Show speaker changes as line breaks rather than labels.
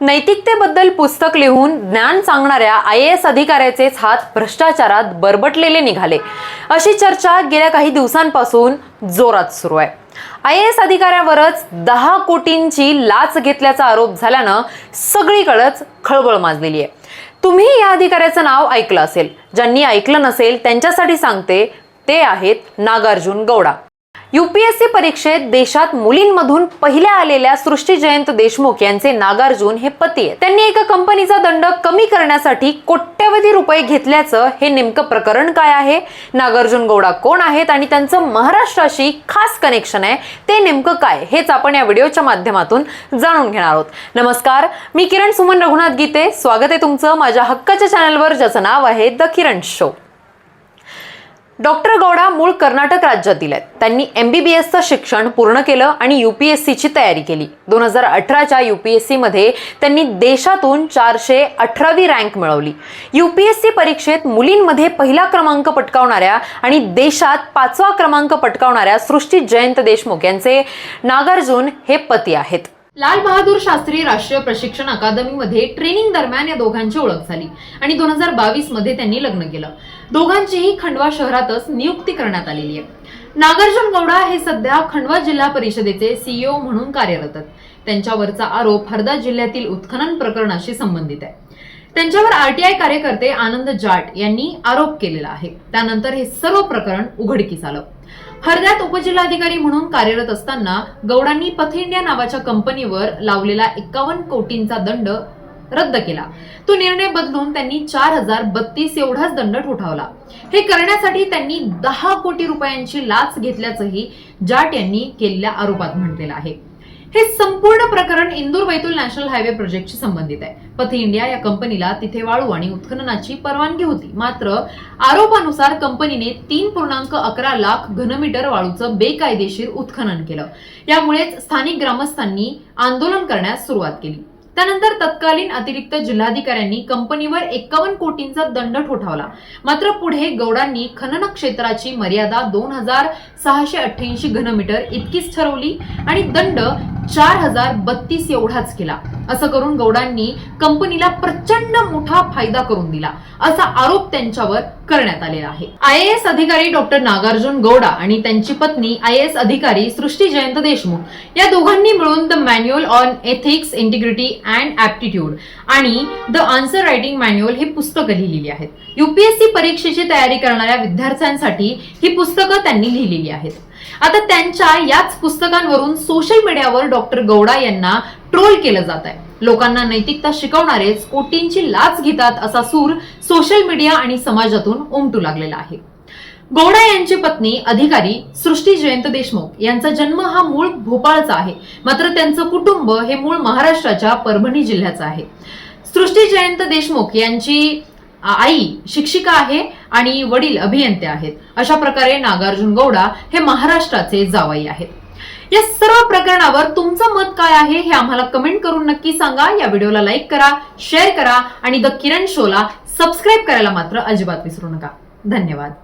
नैतिकतेबद्दल पुस्तक लिहून ज्ञान सांगणाऱ्या आय एस अधिकाऱ्याचेच हात भ्रष्टाचारात बरबटलेले निघाले. अशी चर्चा गेल्या काही दिवसांपासून जोरात सुरू आहे. आय एस अधिकाऱ्यावरच दहा कोटींची लाच घेतल्याचा आरोप झाल्यानं सगळीकडंच खळबळ माजलेली आहे. तुम्ही या अधिकाऱ्याचं नाव ऐकलं असेल. ज्यांनी ऐकलं नसेल त्यांच्यासाठी सांगते ते आहेत नागार्जुन गौडा. युपीएससी परीक्षेत देशात मुलींमधून पहिल्या आलेल्या सृष्टी जयंत देशमुख यांचे नागार्जुन हे पती आहेत. त्यांनी एका कंपनीचा दंड कमी करण्यासाठी कोट्यवधी रुपये घेतल्याचं हे नेमकं प्रकरण काय आहे? नागार्जुन गौडा कोण आहेत आणि त्यांचं महाराष्ट्राशी खास कनेक्शन आहे? ते नेमकं काय? हेच आपण या व्हिडिओच्या माध्यमातून जाणून घेणार आहोत. नमस्कार मी किरण सुमन रघुनाथ गीते. स्वागत आहे तुमचं माझ्या हक्काच्या चॅनलवर ज्याचं नाव आहे the Kiran show. Doctor Gowda मूळ कर्नाटक राज्यातील आहेत. त्यांनी एम बी बी एसचं शिक्षण पूर्ण केलं आणि यू पी एस सीची तयारी केली. दोन हजार अठराच्या यू पी एस सीमध्ये त्यांनी देशातून चारशे अठरावी रँक मिळवली. यू पी एस सी परीक्षेत मुलींमध्ये पहिला क्रमांक पटकावणाऱ्या आणि देशात पाचवा क्रमांक पटकावणाऱ्या सृष्टी जयंत देशमुख यांचे नागार्जुन हे पती आहेत. लाल बहादूर शास्त्री राष्ट्रीय प्रशिक्षण अकादमीमध्ये ट्रेनिंग दरम्यान या दोघांची ओळख झाली आणि दोन हजार बावीसमध्ये त्यांनी लग्न केलं. दोघांचीही खंडवा शहरातच नियुक्ती करण्यात आलेली आहे. नागार्जुन गौडा हे सध्या खंडवा जिल्हा परिषदेचे सीईओ म्हणून कार्यरत आहेत. त्यांच्यावरचा आरोप हरदा जिल्ह्यातील उत्खनन प्रकरणाशी संबंधित आहे. त्यांच्यावर आरटीआय कार्यकर्ते आनंद जाट यांनी आरोप केलेला आहे. त्यानंतर हे सर्व प्रकरण उघडकीस आलं. हरद्यात उपजिल्हाधिकारी म्हणून कार्यरत असताना गौडांनी पथ इंडिया नावाच्या कंपनीवर लावलेला एकावन्न कोटींचा दंड रद्द केला. तो निर्णय बदलून त्यांनी चार हजार बत्तीस एवढाच दंड ठोठावला. हे करण्यासाठी त्यांनी दहा कोटी रुपयांची लाच घेतल्याचंही जाट यांनी केलेल्या आरोपात म्हटलेलं आहे. हे संपूर्ण प्रकरण इंदूर बैतूल नॅशनल हायवे प्रोजेक्टशी संबंधित आहे. पथ इंडिया या कंपनीला तिथे वाळू आणि उत्खननाची परवानगी होती. मात्र आरोपानुसार कंपनीने तीन पूर्णांक अकरा लाख घनमीटर वाळूचं बेकायदेशीर उत्खनन केलं. यामुळेच स्थानिक ग्रामस्थांनी आंदोलन करण्यास सुरुवात केली. त्यानंतर तत्कालीन अतिरिक्त जिल्हाधिकाऱ्यांनी कंपनीवर एकावन्न कोटींचा दंड ठोठावला. मात्र पुढे गौडांनी खनन क्षेत्राची मर्यादा दोन हजार सहाशे अठ्ठ्याऐंशी घनमीटर इतकीच ठरवली आणि दंड चार हजार बत्तीस एवढाच केला. असं करून गौडांनी कंपनीला प्रचंड मोठा फायदा करून दिला. असा आरोप त्यांच्यावर करण्यात आलेला आहे. आय एस अधिकारी डॉक्टर नागार्जुन गौडा आणि त्यांची पत्नी आय एस अधिकारी सृष्टी जयंत देशमुख या दोघांनी मिळून the manual on ethics integrity and aptitude आणि द आन्सर रायटिंग मॅन्युअल ही पुस्तकं लिहिलेली आहेत. युपीएससी परीक्षेची तयारी करणाऱ्या विद्यार्थ्यांसाठी ही पुस्तकं त्यांनी लिहिलेली आहेत. आता त्यांच्या याच पुस्तकांवरून सोशल मीडियावर डॉक्टर गौडा यांना ट्रोल केलं जात आहे. लोकांना नैतिकता शिकवणारेच कोटींची लाच घेतात असा सूर सोशल मीडिया आणि समाजातून उमटू लागलेला आहे. गौडा यांची पत्नी अधिकारी सृष्टी जयंत देशमुख यांचा जन्म हा मूळ भोपाळचा आहे. मात्र त्यांचं कुटुंब हे मूळ महाराष्ट्राच्या परभणी जिल्ह्याचं आहे. सृष्टी जयंत देशमुख यांची आई शिक्षिका आहे आणि वडील अभियंते आहेत. अशा प्रकारे नागार्जुन गौडा हे महाराष्ट्राचे जावई आहेत. या सर्व प्रकरणावर तुमचं मत काय आहे हे आम्हाला कमेंट करून नक्की सांगा. या व्हिडिओला लाईक करा शेअर करा आणि द किरण शोला सबस्क्राईब करायला मात्र अजिबात विसरू नका. धन्यवाद.